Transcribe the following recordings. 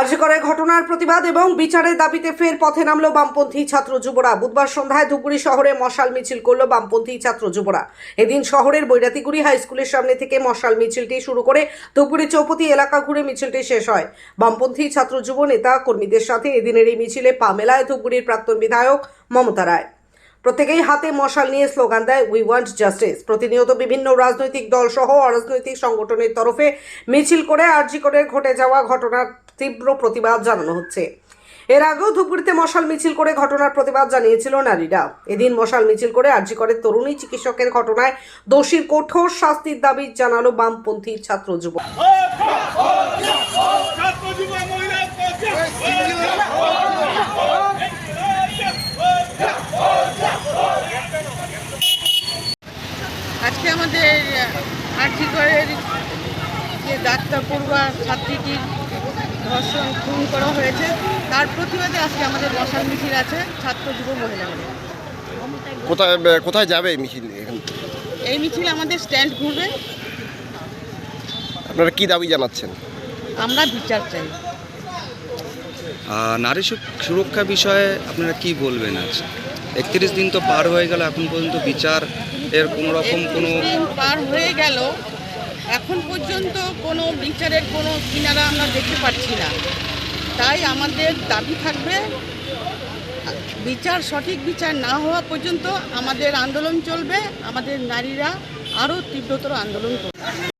আর্যকরে ঘটনার প্রতিবাদ এবং বিচারের দাবিতে ফের পথে নামলো বামপন্থী ছাত্র যুবরা। বুধবার সন্ধ্যায় ধুপগুড়ি শহরে মশাল মিছিল করল বামপন্থী ছাত্র যুবরা। এদিন শহরের বৈরাতিগুড়ি হাই স্কুলের সামনে থেকে মশাল মিছিলটি শুরু করে ধুপগুড়ি চৌপতি এলাকা ঘুরে মিছিলটি শেষ হয়। বামপন্থী ছাত্র যুব নেতা কর্মীদের সাথে এদিনের এই মিছিলে পা মেলায় ধুপগুড়ির প্রাক্তন বিধায়ক মমতা রায়। প্রত্যেকেই হাতে মশাল নিয়ে স্লোগান দেয় উই ওয়ান্ট জাস্টিস প্রতিনিয়ত বিভিন্ন রাজনৈতিক দল সহ অরাজনৈতিক সংগঠনের তরফে মিছিল করে আরজি করে ঘটে যাওয়া ঘটনার তীব্র প্রতিবাদ জানানো হচ্ছে। এর আগেও ধুপগুড়িতে মশাল মিছিল করে ঘটনার প্রতিবাদ জানিয়েছিল নারীরা। এদিন মশাল মিছিল করে আরজি করে তরুণী চিকিৎসকের ঘটনায় দোষীর কঠোর শাস্তির দাবি জানালো বামপন্থী ছাত্র যুব। আজকে আমাদের আর্থিকরের যে ডাক্তার পড়ুয়া ছাত্রীটির ধর্ষণ খুন করা হয়েছে। তার প্রতিবাদে আজকে আমাদের মশাল মিছিল আছে ছাত্র যুব মহিলা কোথায় কোথায় যাবে এই মিছিল এখান? এই মিছিল আমাদের স্ট্যান্ড ঘুরবে। আপনারা কি দাবি জানাচ্ছেন? আমরা বিচার চাই। নারী সু- সুরক্ষা বিষয়ে আপনারা কি বলবেন আজ? একত্রিশ দিন তো পার হয়ে গেল এখন পর্যন্ত বিচার এর কোনো রকম কোনো দিন পার হয়ে গেল। এখন পর্যন্ত কোনো বিচারের কোনো কিনারা আমরা দেখতে পাচ্ছি না। তাই আমাদের দাবি থাকবে, বিচার, সঠিক বিচার না হওয়া পর্যন্ত আমাদের আন্দোলন চলবে, আমাদের নারীরা আরও তীব্রতর আন্দোলন করবে।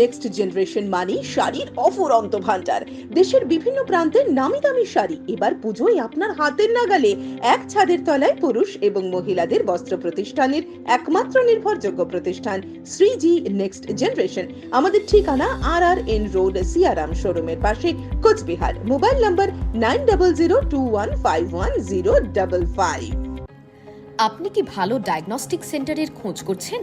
নেক্সট জেনারেশন মানে শাড়ির অফুরন্ত ভান্ডার দেশের বিভিন্ন প্রান্তের নামি দামি শাড়ি। এবার পুজোয় আপনার হাতের নাগালে এক ছাদের তলায় পুরুষ এবং মহিলাদের বস্ত্র প্রতিষ্ঠানের একমাত্র নির্ভরযোগ্য প্রতিষ্ঠান শ্রীজি নেক্সট জেনারেশন আমাদের ঠিকানা আর আর এন রোড সিয়ারাম শোরুমের পাশে, Coochbehar. Mobile number nine double zero two one five one zero double five. আপনি কি ভালো ডায়াগনস্টিক সেন্টারের খোঁজ করছেন?